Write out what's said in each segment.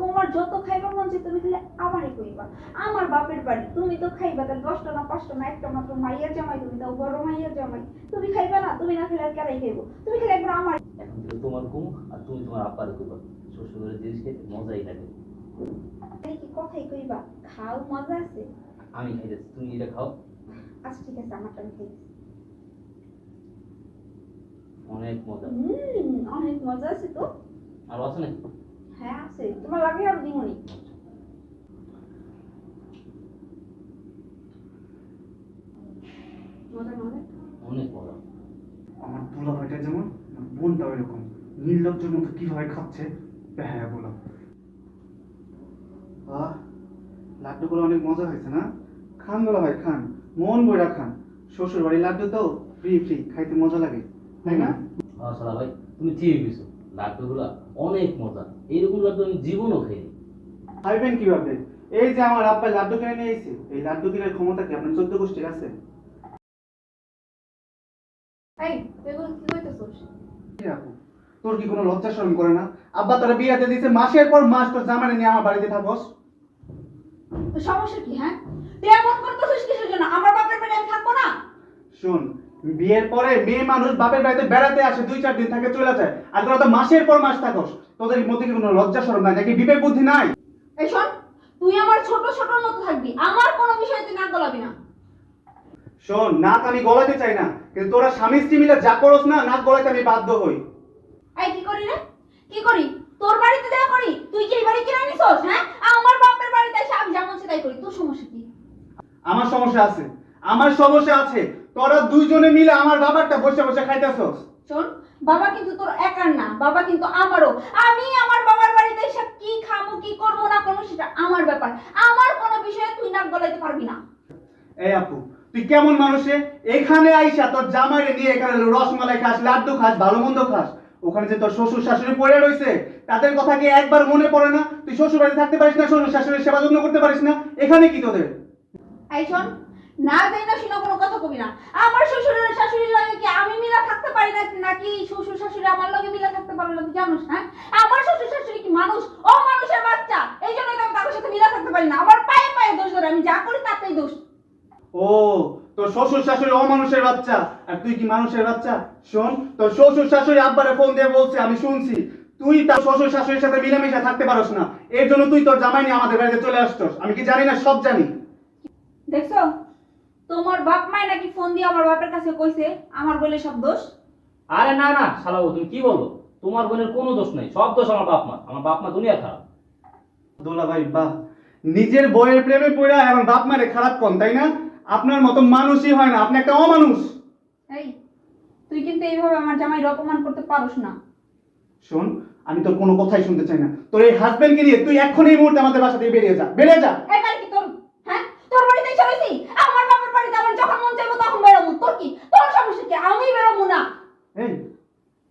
তোমার যত খাইবার মন চায় তুমি খালি আমারই কইবা। আমার বাপের বাড়ি তুমি তো খাইবা তাহলে দশটা না পাঁচটা না একটা মাত্র মাইয়া জামাই তুমি তাও বড় মাইয়া জামাই। তুমি খাইবা না তুমি না খেলে আর কেরাই খাইবো? তুমি খালি একবার আমার এখন থেকে তোমার ঘুম আর তুমি তোমার আব্বারে ঘুমা শ্বশুরের জিনিস খেতে মজাই লাগে। কি কথাই কইবা? খাও মজা আছে? আমি খাইতেছি তুমি এটা খাও। আচ্ছা ঠিক আছে আমারটা আমি খাইছি অনেক মজা। হুম অনেক মজা আছে তো। আর আছে নাকি? হ্যাঁ আছে। তোমার লাগে আর দিমনি? অনেক মজা। আমার দুলা ভাইটা যেমন বোনটাও এরকম নির্লজ্জের মতো কীভাবে খাচ্ছে? হ্যাঁ বললাম আহ লাড্ডুগুলো অনেক মজা হয়েছে না? খান দুলা ভাই খান। মন বইরা খান। শ্বশুর বাড়ির লাড্ডু তো ফ্রি ফ্রি খাইতে মজা লাগে। তাই না? হ্যাঁ ভাই তুমি ঠিক গেছো লাড্ডুগুলা অনেক মজা। এইরকম লাড্ডু আমি জীবনও খাইনি। খাইবেন কীভাবে? এই যে আমার আব্বা লাড্ডু কিনে নিয়ে এসেছে এই লাড্ডু কেনার ক্ষমতা কি আপনার চোদ্দ গোষ্ঠীর আছে? এই এগুলো কি কইতেছস? কি রাখো? তোর কি কোনো লজ্জা শরম করে না? আব্বা তোরা বিয়াতে দিছে মাসের পর মাস তোর জামানে নিয়ে আমার বাড়িতে থাকস তো সমস্যা কি হ্যাঁ? তুই এমন করতেছিস কিসের জন্য? আমার বাপের বাড়ি আমি থাকব না? শোন বিয়ের পরে মেয়ে মানুষ বাপের বাড়িতে বেড়াতে আসে দুই চার দিন থাকে চলে যায়। আর তোরা তো মাসের পর মাস থাকস। তোদের মধ্যে কি কোনো লজ্জা শরম নাই? নাকি বিবেক বুদ্ধি নাই? এই শোন তুই আমার ছোট ছোট মতো থাকবি। আমার কোনো বিষয়ে তুই না গলাবি না। শোন নাক আমি গলাতে চাই না কিন্তু তোরা স্বামী স্ত্রী মিলে যা করস না নাক গলাতে আমি বাধ্য হই। এই কি করি রে? কি করি? তোর বাড়িতে যা করি তুই কি এই বাড়ি কিনে নিছস হ্যাঁ? আমার বাপের বাড়িতে এসে আমি যেমন সেটাই করি তোর সমস্যা কি? আমার সমস্যা আছে। আমার সমস্যা আছে। তোরা দুইজনে মিলে আমার বাবারটা বসে বসে খাইতেছস শোন বাবা কিন্তু তোর একার না বাবা কিন্তু আমারও। আমি আমার বাবার বাড়িতে এসে কি খাব কি করব না করব সেটা আমার ব্যাপার। আমার কোনো বিষয়ে তুই নাক গলাইতে পারবি না। এই আপু তুই কেমন মানুষে? এখানে আইসা তোর জামাইরে নিয়ে এখানে রসমালাই খাস লাড্ডু খাস ভালো মন্দ খাস। ওখানে যে তোর শ্বশুর শাশুড়ি পড়ে রয়েছে তাদের কথা কি একবার মনে পড়ে না? তুই শ্বশুর বাড়িতে থাকতে পারিস না শ্বশুর শাশুড়ির সেবা যত্ন করতে পারিস না? এখানে কি তোদের? এই শোন না যাই না শুনে কোনো কথা কবি না। আমার শ্বশুরের শাশুড়ির লগে কি আমি মিলা থাকতে পারি না নাকি শ্বশুর শাশুড়ি আমার লগে মিলা থাকতে পারে না তুই জানোস হ্যাঁ? আমার শ্বশুর শাশুড়ি কি মানুষ? ও মানুষের বাচ্চা। এই জন্য তো আমি তাদের সাথে মিলা থাকতে পারি না। আমার পায়ে পায়ে দোষ ধরে আমি যা করি তাতেই দোষ। ও তোর শ্বশুর শাশুড়ি অমানুষের বাচ্চা। আর তুই কি মানুষের বাচ্চা? শোন তোর শ্বশুর শাশুড়ি আব্বারে ফোন দিয়ে বলছে আমি শুনছি। তুই তার শ্বশুর শাশুড়ির সাথে মিলেমিশে থাকতে পারস না। এর জন্য তুই তোর জামাই নিয়ে আমাদের বাড়িতে চলে আসছস। আমি কি জানি না সব জানি। দেখছ? তোমার বাপ মাই নাকি ফোন দিয়ে আমার বাপের কাছে কইছে আমার বলে সব দোষ? আরে না না শালাবু তুমি কি বলো? তোমার বোনের কোনো দোষ নাই সব দোষ আমার বাপ মা আমার বাপ মা দুনিয়া খারাপ। দোলা ভাই বাহ। নিজের বইয়ের প্রেমে পড়া এখন বাপ মারে খারাপ কোন তাই না? আপনার মতো মানুষই হয় না আপনি একটা অমানুষ। এই তুই কিন্তু এইভাবে আমার জামাইর অপমান করতে পারোস না। শোন আমি তোর কোনো কথাই শুনতে চাই না। তোর এই হাজবেন্ডকে নিয়ে তুই এখন এই মুহূর্তে আমাদের বাসা থেকে বেরিয়ে যা বেরিয়ে যা। এই বাড়ি কি তোর হ্যাঁ তোর বাড়িতেই চলেছি আমার বাপের বাড়িতে আমার যখন মন চাইব তখন বেরোবো তোর কি তোর সমস্যা কি আমি বেরোবো না এই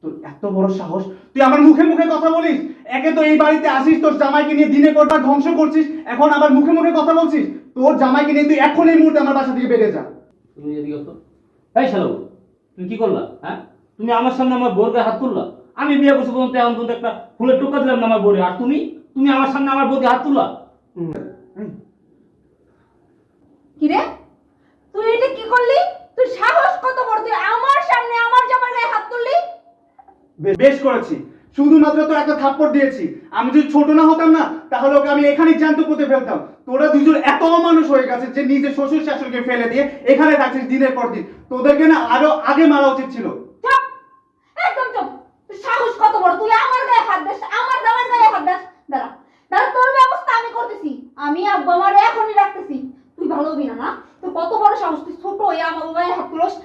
তোর এত বড় সাহস? তুই আমার মুখে মুখে কথা বলিস? একে তো এই বাড়িতে আসিস তোর জামাইকে নিয়ে দিনে বার ধ্বংস করছিস এখন আবার মুখে মুখে কথা বলছিস? তোর জামাইকে নিয়ে তুই এখন এই মুহূর্তে আমার বাসা থেকে বেরিয়ে যা। তুমি এদিকে তো এই শালাবু তুমি কি করলা হ্যাঁ? তুমি আমার সামনে আমার বোর গায়ে হাত তুললা? আমি বিয়ে করছি পর্যন্ত এখন পর্যন্ত একটা ফুলের টোকা দিলাম না আমার বোরে আর তুমি? তুমি আমার সামনে আমার বোরকে হাত তুললা? কি রে তুই এটা কি করলি? তুই সাহস কত বড়? তুই আমার সামনে আমার জামার গায়ে হাত তুললি বে- বেশ করেছি। শুধুমাত্র তো একটা থাপ্পড় দিয়েছি। আমি যদি ছোট না হতাম না, তাহলে ওকে আমি এখানেই জ্যান্ত পুঁতে ফেলতাম। তোরা দুজন এত মানুষ হয়ে গেছে যে নিজের শ্বশুর শাশুড়িকে ফেলে দিয়ে এখানে থাকছিস দিনের পর দিন। তোদেরকে না আরও আগে মারা উচিত ছিল। একদম চুপ! সাহস কত বড়? তুই আমার গায়ে হাত দাস, আমার জামার গায়ে হাত দাস। দাঁড়া দাঁড়া, তোর ব্যবস্থা আমি করতেছি। আমি আব্বা আমার এখনই রাখতেছি। তুই ভালো হবি না না? কত বড় সাহস? তুই ছোট হয়ে আমার গায়ে হাত তুলস।